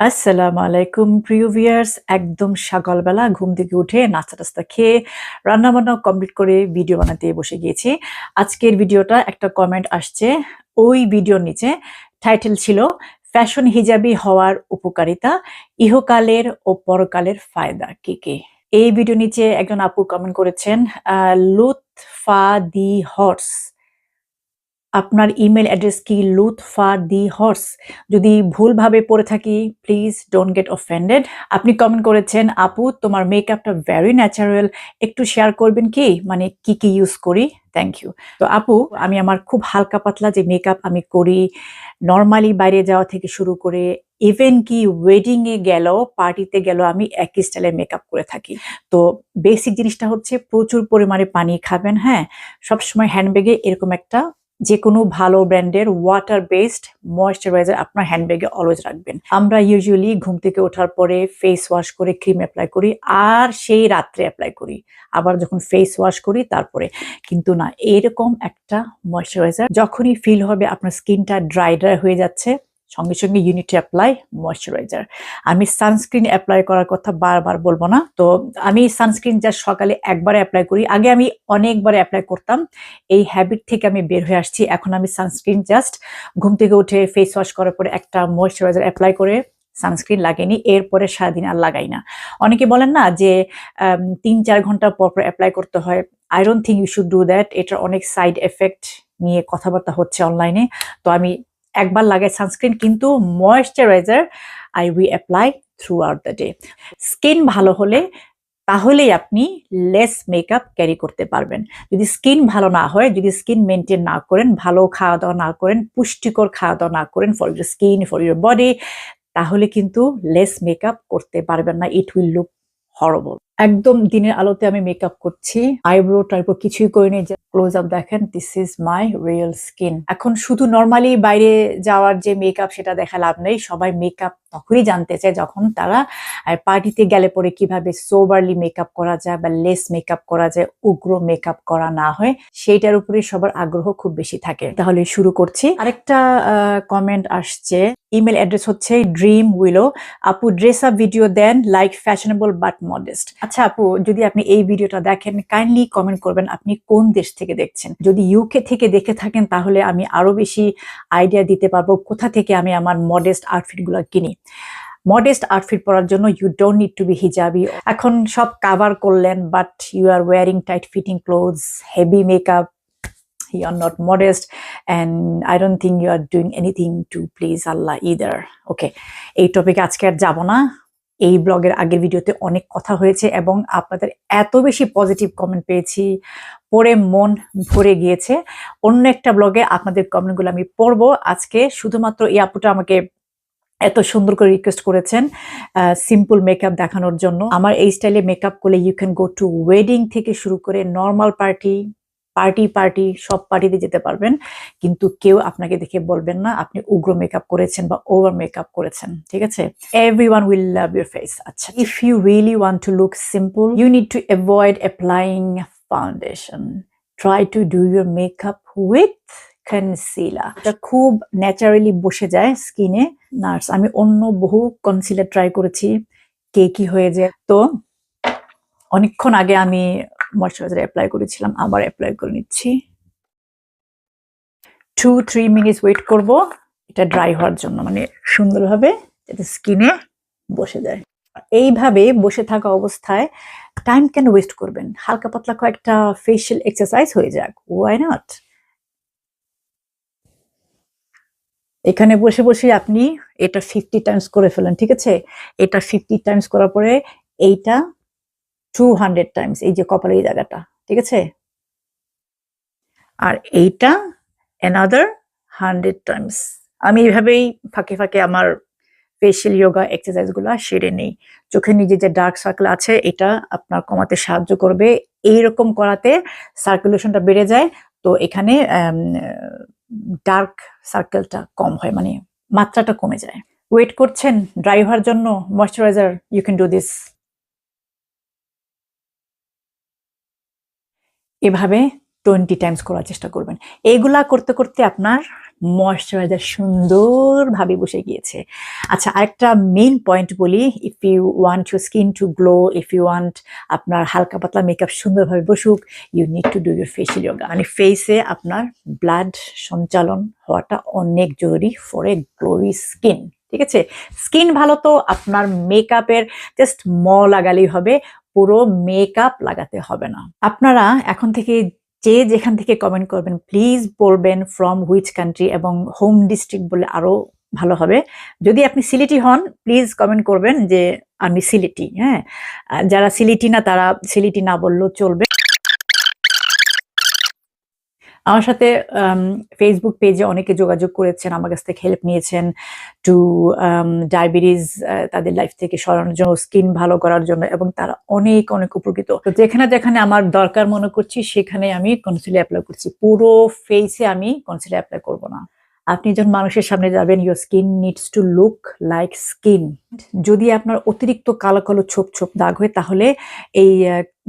আসসালামু আলাইকুম, প্রিয় ভিউয়ার্স। একদম সকালবেলা ঘুম থেকে উঠে নাস্তা টাস্তা খেয়ে রান্না বান্না কমপ্লিট করে ভিডিও বানাতে বসে গিয়েছি। আজকের ভিডিওটা একটা কমেন্ট আসছে। ওই ভিডিওর নিচে টাইটেল ছিল, ফ্যাশন হিজাবি হওয়ার উপকারিতা, ইহকালের ও পরকালের ফায়দা কি কি? এই ভিডিও নিচে একজন আপু কমেন্ট করেছেন লুৎফা দি হর্স। আপনার ইমেল অ্যাড্রেস কি লুৎফা দি হর্স যদি ভুলভাবে পড়ে থাকি প্লিজ ডোন্ট গেট অফেন্ডেড আপনি কমেন্ট করেছেন, আপু, তোমার মেকআপটা ভেরি ন্যাচারাল একটু শেয়ার করবেন কি? মানে কি কি ইউজ করি? থ্যাংক ইউ তো আপু, আমি আমার খুব হালকা পাতলা যে মেকআপ আমি করি নর্মালি বাইরে যাওয়া থেকে শুরু করে ইভেন কি ওয়েডিংয়ে গেল পার্টিতে গেল, আমি একই স্টাইলে মেকআপ করে থাকি। তো বেসিক জিনিসটা হচ্ছে প্রচুর পরিমাণে পানি খাবেন হ্যাঁ? সবসময় হ্যান্ডব্যাগে এরকম একটা যে কোনো ভালো ব্র্যান্ডের ওয়াটার বেসড ময়শ্চারাইজার আপনার হ্যান্ডব্যাগে অলওয়েজ রাখবেন। আমরা ইউজুয়ালি ঘুম থেকে ওঠার পরে ফেস ওয়াশ করে ক্রিম অ্যাপ্লাই করি আর সেই রাত্রে অ্যাপ্লাই করি। আবার যখন ফেস ওয়াশ করি তারপরে। কিন্তু না, এরকম একটা ময়শ্চারাইজার যখনই ফিল হবে আপনার স্কিনটা ড্রাই ড্রাই হয়ে যাচ্ছে সঙ্গে সঙ্গে ইউনিট অ্যাপ্লাই ময়শ্চারাইজার আমি সানস্ক্রিন অ্যাপ্লাই করার কথা বারবার বলব না। তো আমি সানস্ক্রিন জাস্ট সকালে একবার অ্যাপ্লাই করি। আগে আমি অনেকবার অ্যাপ্লাই করতাম। এই হ্যাবিট থেকে আমি বের হয়ে আসছি। এখন আমি সানস্ক্রিন জাস্ট ঘুম থেকে উঠে ফেস ওয়াশ করার পরে একটা ময়শ্চারাইজার অ্যাপ্লাই করে সানস্ক্রিন লাগেনি এরপরে সারাদিন আর লাগাই না। অনেকে বলেন না যে তিন চার ঘণ্টা পর পর অ্যাপ্লাই করতে হয়। I don't think you should do that এটার অনেক সাইড এফেক্ট নিয়ে কথাবার্তা হচ্ছে অনলাইনে তো আমি একবার লাগাই সানস্ক্রিন কিন্তু moisturiser I we apply throughout the day skin ভালো হলে তাহলেই আপনি লেস মেকআপ ক্যারি করতে পারবেন। যদি স্কিন ভালো না হয়, যদি স্কিন মেনটেন না করেন, ভালো খাওয়া দাওয়া না করেন, পুষ্টিকর খাওয়া দাওয়া না করেন for your skin for your body তাহলে কিন্তু লেস মেকআপ করতে পারবেন না। ইট উইল লুক হরবল একদম দিনের আলোতে আমি মেকআপ করছি। আইব্রো টাইব্রো কিছুই করিনি ক্লোজ আপ দেখেন this is my real skin এখন শুধু নর্মালি বাইরে যাওয়ার যে মেকআপ সেটা দেখা লাভ নেই, সবাই মেকআপ তখনই জানতে চায় যখন তারা পার্টিতে গেলে পরে কীভাবে সোবারলি মেকআপ করা যায় বা লেস মেকআপ করা যায়, উগ্র মেকআপ করা না হয়, সেইটার উপরে সবার আগ্রহ খুব বেশি থাকে। তাহলে শুরু করছি। আরেকটা কমেন্ট আসছে। ইমেল অ্যাড্রেস হচ্ছে ড্রিম উইলো আপু dress up video then like fashionable but modest আচ্ছা আপু যদি আপনি এই ভিডিওটা দেখেন কাইন্ডলি কমেন্ট করবেন আপনি কোন দেশ থেকে দেখছেন। যদি ইউকে থেকে দেখে থাকেন তাহলে আমি আরও বেশি আইডিয়া দিতে পারব কোথা থেকে আমি আমার মডেস্ট আউটফিটগুলো কিনি। মডেস্ট আউটফিট পরার জন্য you don't need to be hijabi এখন সব কাভার করলেন but you are wearing tight fitting clothes heavy makeup you are not modest and I don't think you are doing anything to please Allah either. Okay, এই টপিকে আজকে আর যাব না। এই ব্লগের আগের ভিডিওতে অনেক কথা হয়েছে এবং আপনাদের এত বেশি পজিটিভ কমেন্ট পেয়েছি। পড়ে মন ভরে গিয়েছে। অন্য একটা ব্লগে আপনাদের কমেন্টগুলো আমি পড়ব। আজকে শুধুমাত্র এই আপুটা আমাকে এত সুন্দর করে রিকোয়েস্ট করেছেন সিম্পল মেকআপ দেখানোর জন্য। আমার এই স্টাইলে মেকআপ করলে you can go to wedding থেকে শুরু করে নর্মাল পার্টি পার্টি পার্টি, সব পার্টিতে যেতে পারবেন। কিন্তু কেউ আপনাকে দেখে বলবেন না, আপনি উগ্র মেকআপ করেছেন বা ওভার মেকআপ করেছেন, ঠিক আছে? Everyone will love your face আচ্ছা if you really want to look simple you need to avoid applying foundation try to do your makeup with concealer এটা খুব ন্যাচারালি বসে যায় স্কিনে নার্স আমি অন্য বহু কনসিলার ট্রাই করেছি। কে কি হয়ে যায়? তো, অনেকক্ষণ আগে আমি ময়শ্চারাইজার অ্যাপ্লাই করেছিলাম, আবার অ্যাপ্লাই করে নিচ্ছি। টু থ্রি মিনিটস ওয়েট করব, এটা ড্রাই হওয়ার জন্য মানে সুন্দরভাবে যাতে স্কিনে বসে যায়। এইভাবে বসে থাকা অবস্থায় টাইম কেন ওয়েস্ট করবেন? হালকা পাতলা কয়েকটা ফেশিয়াল এক্সারসাইজ হয়ে যাক ওয়াই নট এখানে বসে বসে আপনি এটা ফিফটি টাইমস করে ফেলেন, ঠিক আছে? এটা ফিফটি টাইমস করার পরে এইটা টু হান্ড্রেড টাইমস এই যে কপালের এই জায়গাটা, ঠিক আছে? আর এইটা অ্যানাদার হান্ড্রেড টাইমস আমি এইভাবেই ফাঁকে ফাঁকে আমার ফেশিয়াল যোগা এক্সারসাইজগুলো সেরে নেই। চোখে নিজে যে ডার্ক সার্কেল আছে, এটা আপনার কমাতে সাহায্য করবে। এইরকম করাতে সার্কুলেশনটা বেড়ে যায়। তো এখানে ডার্ক সার্কেলটা কম হয় মানে মাত্রাটা কমে যায়। ওয়েট করছেন ড্রাই হওয়ার জন্য moisturiser you can do this এভাবে টোয়েন্টি টাইমস করার চেষ্টা করবেন। এইগুলা করতে করতে আপনার ময়শ্চারাইজার সুন্দরভাবে বসে গিয়েছে। আচ্ছা আরেকটা মেইন পয়েন্ট বলি if you want your skin to glow if you want আপনার হালকা পাতলা মেকআপ সুন্দরভাবে বসুক you need to do your facial yoga মানে ফেসে আপনার ব্লাড সঞ্চালন হওয়াটা অনেক জরুরি ফর এ গ্লোই স্কিন ঠিক আছে? স্কিন ভালো তো, আপনার মেকআপের জাস্ট ম লাগালেই হবে, পুরো মেকআপ লাগাতে হবে না। আপনারা এখন থেকে যে যেখান থেকে কমেন্ট করবেন প্লিজ বলবেন ফ্রম হুইচ কান্ট্রি এবং হোম ডিস্ট্রিক্ট বলে আরও ভালো হবে। যদি আপনি সিলেটি হন প্লিজ কমেন্ট করবেন যে আমি সিলেটি হ্যাঁ? যারা সিলেটি না, তারা সিলেটি না বললেও চলবে। আমার সাথে ফেসবুক পেজে অনেকে যোগাযোগ করেছেন, আমার কাছ থেকে হেল্প নিয়েছেন টু ডায়াবেটিস তাদের লাইফ থেকে সরানোর জন্য স্কিন ভালো করার জন্য এবং তারা অনেক অনেক উপকৃত। যেখানে যেখানে আমার দরকার মনে করছি, সেখানে আমি কনসিলার অ্যাপ্লাই করছি। পুরো ফেসে আমি কনসিলার অ্যাপ্লাই করব না। আপনি যখন মানুষের সামনে যাবেন your skin needs to look like skin যদি আপনার অতিরিক্ত কালো কালো, ছোপ ছোপ দাগ হয়, তাহলে এই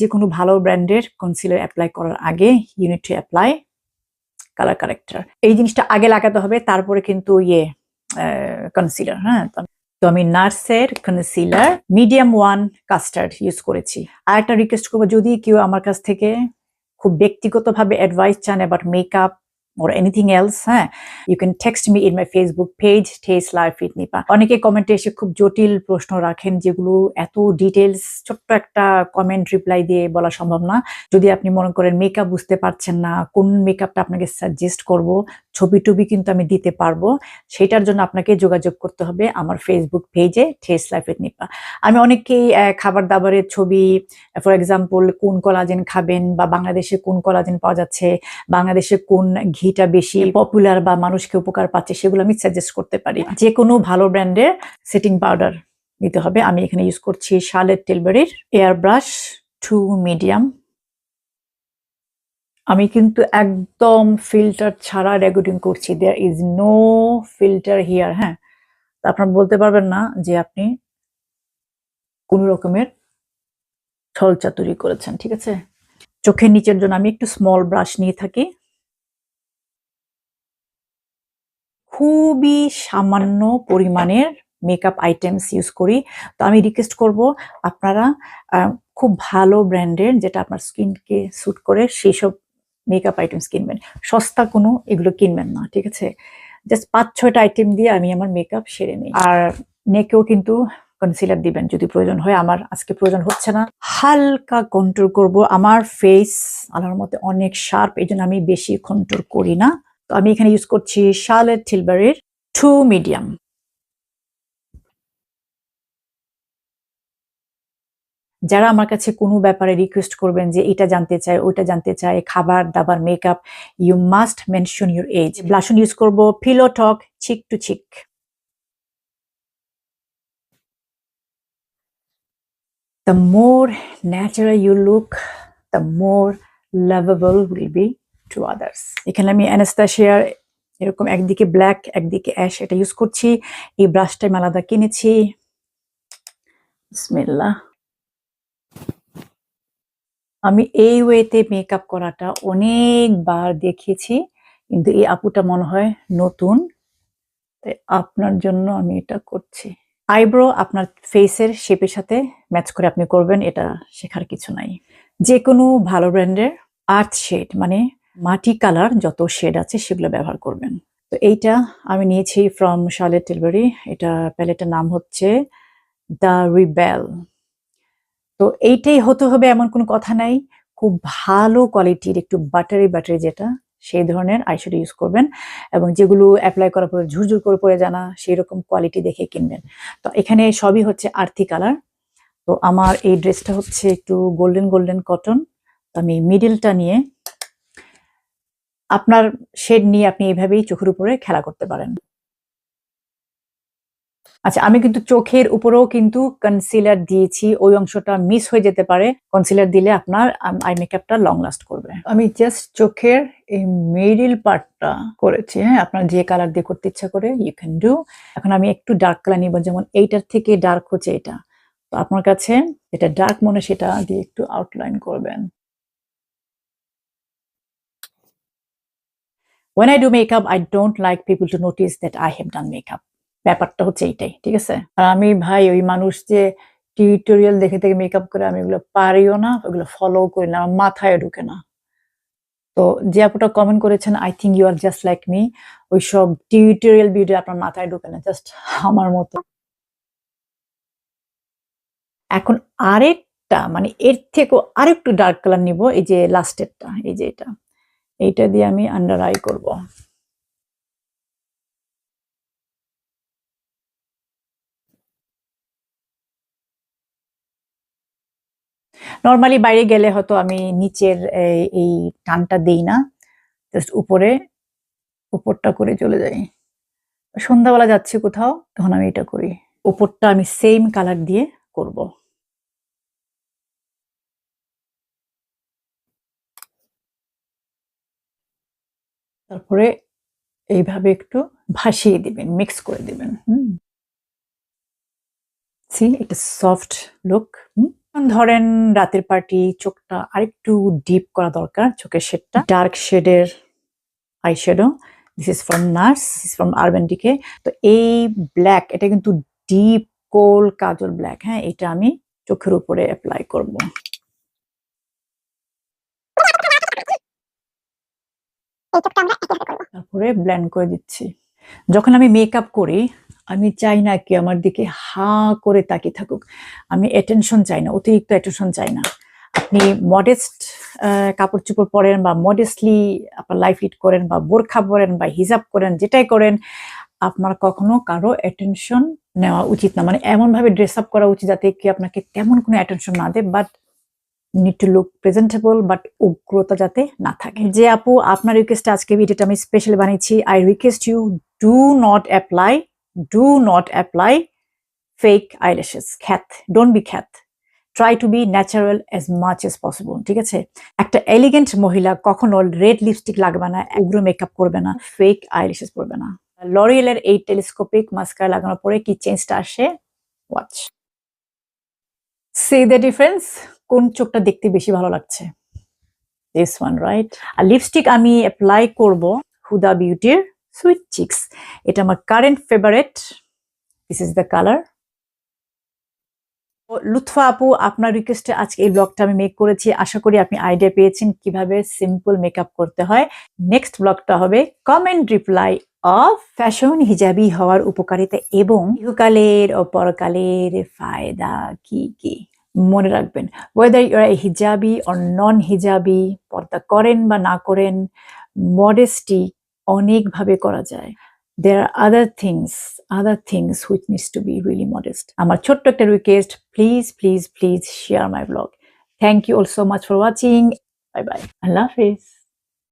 যে কোনো ভালো ব্র্যান্ডের কনসিলার অ্যাপ্লাই করার আগে you need to apply colour corrector এই জিনিসটা আগে লাগাতে হবে, তারপরে কিন্তু ইয়ে কনসিলার হ্যাঁ? তো আমি- নার্সের concealer medium one custard use করেছি। আর একটা রিকোয়েস্ট করব, যদি কেউ আমার কাছ থেকে খুব ব্যক্তিগতভাবে অ্যাডভাইস চান about makeup or anything else হ্যাঁ? You can text me in my Facebook page Tess life with Nipa অনেকে কমেন্টে এসে খুব জটিল প্রশ্ন রাখেন যেগুলো এত ডিটেলস ছোট্ট একটা কমেন্ট রিপ্লাই দিয়ে বলা সম্ভব না। যদি আপনি মনে করেন মেকআপ বুঝতে পারছেন না, কোন মেকআপটা আপনাকে সাজেস্ট করব ছবি টবি কিন্তু আমি দিতে পারব। সেটার জন্য আপনাকে যোগাযোগ করতে হবে আমার ফেসবুক পেজে ঠেস লাইফ উইথ নিপা আমি অনেককেই খাবার দাবারের ছবি ফর এক্সাম্পল কোন কলাজেন খাবেন বা বাংলাদেশে কোন কলাজেন পাওয়া যাচ্ছে, বাংলাদেশে কোন ঘিটা বেশি পপুলার বা মানুষকে উপকার পাচ্ছে, সেগুলো আমি সাজেস্ট করতে পারি। যে কোনো ভালো ব্র্যান্ডের সেটিং পাউডার নিতে হবে। আমি এখানে ইউজ করছি শালের টিলবারির এয়ার ব্রাশ টু মিডিয়াম আমি কিন্তু একদম ফিল্টার ছাড়া রেকর্ডিং করছি। There is no filter here হ্যাঁ? তা আপনারা বলতে পারবেন না যে আপনি কোন রকমের ছলচাতুরি করেছেন, ঠিক আছে? চোখের নিচের জন্য আমি একটু স্মল ব্রাশ নিয়ে থাকি। খুবই সামান্য পরিমাণের মেকআপ আইটেমস ইউজ করি। তো আমি রিকোয়েস্ট করব আপনারা খুব ভালো ব্র্যান্ডের যেটা আপনার স্কিনকে স্যুট করে সেই সব মেকআপ আইটেমস কিনবেন। সস্তা কোনো এগুলো কিনবেন না, ঠিক আছে? জাস্ট পাঁচ, ছয়টা আইটেম দিয়ে আমি আমার মেকআপ সেরে নিই। আর নেকেও কিন্তু কনসিলার দিবেন যদি প্রয়োজন হয়। আমার আজকে প্রয়োজন হচ্ছে না। হালকা কন্ট্রোল করব। আমার ফেস আল্লাহর মতে অনেক শার্প এই আমি বেশি কন্ট্রোল করি না। তো আমি এখানে ইউজ করছি শার্লেট টিলবারির টু মিডিয়াম যারা আমার কাছে কোনো ব্যাপারে রিকোয়েস্ট করবেন যে এটা জানতে চাই ওইটা জানতে চাই খাবার দাবার makeup you must mention your age blush on use করব fellow talk cheek to cheek the more natural you look, the more lovable will be to others. এখানে আমি অ্যানাস্তাশিয়ার এরকম একদিকে ব্ল্যাক একদিকে অ্যাশ এটা ইউজ করছি। এই ব্রাশটা আমি আলাদা কিনেছি। বিসমিল্লাহ আমি এই ওয়েতে মেকআপ করাটা অনেকবার দেখিয়েছি, কিন্তু এই আপুটা মনে হয় নতুন। তাই আপনার জন্য আমি এটা করছি। আইব্রো আপনার ফেসের শেপের সাথে ম্যাচ করে আপনি করবেন, এটা শেখার কিছু নাই। যে কোনো ভালো ব্র্যান্ডের আর্থ শেড মানে মাটি কালার যত শেড আছে সেগুলো ব্যবহার করবেন। তো এইটা আমি নিয়েছি ফ্রম শার্লেট টিলবারি এটা প্যালেটের নাম হচ্ছে দ্য রিবেল তো এইটাই হতে হবে এমন কোনো কথা নাই। খুব ভালো কোয়ালিটির একটু বাটারি বাটারি যেটা, সেই ধরনের আইশ্যাডো ইউজ করবেন এবং যেগুলো অ্যাপ্লাই করার পরে ঝুরঝুর করে পড়ে জানা সেই রকম কোয়ালিটি দেখে কিনবেন। তো এখানে সবই হচ্ছে আর্থি কালার তো আমার এই ড্রেসটা হচ্ছে একটু গোল্ডেন গোল্ডেন কটন তো আমি মিডিলটা নিয়ে আপনার শেড নিয়ে আপনি এইভাবেই চোখের উপরে খেলা করতে পারেন। আচ্ছা আমি কিন্তু চোখের উপরেও কিন্তু কনসিলার দিয়েছি, ওই অংশটা মিস হয়ে যেতে পারে। কনসিলার দিলে আপনার আই মেকআপটা লং লাস্ট করবে। আমি জাস্ট চোখের এই মিডিল পার্টটা করেছি হ্যাঁ? আপনার যে কালার দিয়ে করতে ইচ্ছা করে ইউ ক্যান ডু এখন আমি একটু ডার্ক কালার নিব, যেমন এইটার থেকে ডার্ক হচ্ছে এটা। তো আপনার কাছে এটা ডার্ক মনে সেটা দিয়ে একটু আউটলাইন করবেন। When I do makeup I don't like people to notice that I have done makeup ব্যাপারটা হচ্ছে এইটাই, ঠিক আছে? আর আমি ভাই, ওই মানুষ যে টিউটোরিয়াল দেখে থেকে মেকআপ করে আমি ওগুলো পারিও না, ওগুলো ফলো করি না, আমার মাথায় ঢুকে না। তো যে আপুটা কমেন্ট করেছেন I think you are just like me ওই সব টিউটোরিয়াল ভিডিও আপনার মাথায় ঢুকে না জাস্ট আমার মতো। এখন আরেকটা মানে এর থেকেও আরেকটু ডার্ক কালার নিব, এই যে লাস্টেরটা এই যে এটা। এইটা দিয়ে আমি আন্ডার আই করব। নর্মালি বাইরে গেলে হয়তো আমি নিচের এই- টানটা দেই না। জাস্ট উপরে, উপরটা করে চলে যাই। সন্ধ্যাবেলা যাচ্ছি কোথাও, তখন আমি এটা করি। উপরটা আমি সেম কালার দিয়ে করব। তারপরে এইভাবে একটু ভাসিয়ে দিবেন মিক্স করে দিবেন, হুম। সি একটা সফট লুক ধরেন রাতের পার্টি চোখটা আরেকটু ডিপ করা দরকার চোখের শেডটা ডার্ক শেডের eye shadow this is from NARS is from urban decay তো এই ব্ল্যাক এটা কিন্তু ডিপ কোল কাজল ব্ল্যাক হ্যাঁ এটা আমি চোখের উপরে অ্যাপ্লাই করব। তারপরে ব্ল্যান্ড করে দিচ্ছি। যখন আমি মেকআপ করি আমি চাই না কি আমার দিকে হা করে তাকিয়ে থাকুক। আমি অ্যাটেনশন চাই না, অতিরিক্ত অ্যাটেনশন চাই না। আপনি মডেস্ট কাপড় চোপড় পরেন বা মডেস্টলি আপনার লাইফ লিড করেন বা বোরখা পরেন বা হিজাব করেন, যেটাই করেন, আপনার কখনো কারও অ্যাটেনশন নেওয়া উচিত না। মানে এমনভাবে ড্রেস আপ করা উচিত যাতে কি আপনাকে তেমন কোনো অ্যাটেনশন না দেয় but need to look presentable but উগ্রতা যাতে না থাকে। যে আপু, আপনার রিকোয়েস্ট আজকে ভিডিওটা আমি স্পেশালি বানিয়েছি। I request you do not apply do not apply fake eyelashes খ্যাত ডোন্ট বি খ্যাত try to be natural as much as possible ঠিক আছে? একটা এলিগেন্ট মহিলা কখনো রেড লিপস্টিক লাগবে না, উগ্র মেকআপ করবে না ফেক আইল্যাশেস পরবে না। লরিয়েলের এই টেলিস্কোপিক মাস্কার লাগানোর পরে কি চেঞ্জটা আসে? ওয়াচ সি দ্য ডিফারেন্স কোন চোখটা দেখতে বেশি ভালো লাগছে? দিস ওয়ান রাইট আর লিপস্টিক আমি অ্যাপ্লাই করব হুদা বিউটির সুইট চিক্স। এটা আমার current favourite. This is the colour Lutfa আপু, আপনার রিকোয়েস্টে আজকে এই ব্লগটা আমি মেক করেছি। আশা করি আপনি আইডিয়া পেয়েছেন কীভাবে সিম্পল মেকআপ করতে হয়। নেক্সট ব্লগটা হবে কমেন্ট রিপ্লাই অফ ফ্যাশন হিজাবি হওয়ার উপকারিতা এবং ইহকালের ও পরকালের ফায়দা কি কি? মনে রাখবেন ওয়েদার ইউর হিজাবি অর নন হিজাবি পর্দা করেন বা না করেন মডেস্টি অনেকভাবে করা যায়। There are other things other things which needs to be really modest আমার ছোট্ট একটা request please please please share my blog thank you all so much for watching bye bye Allah Hafiz.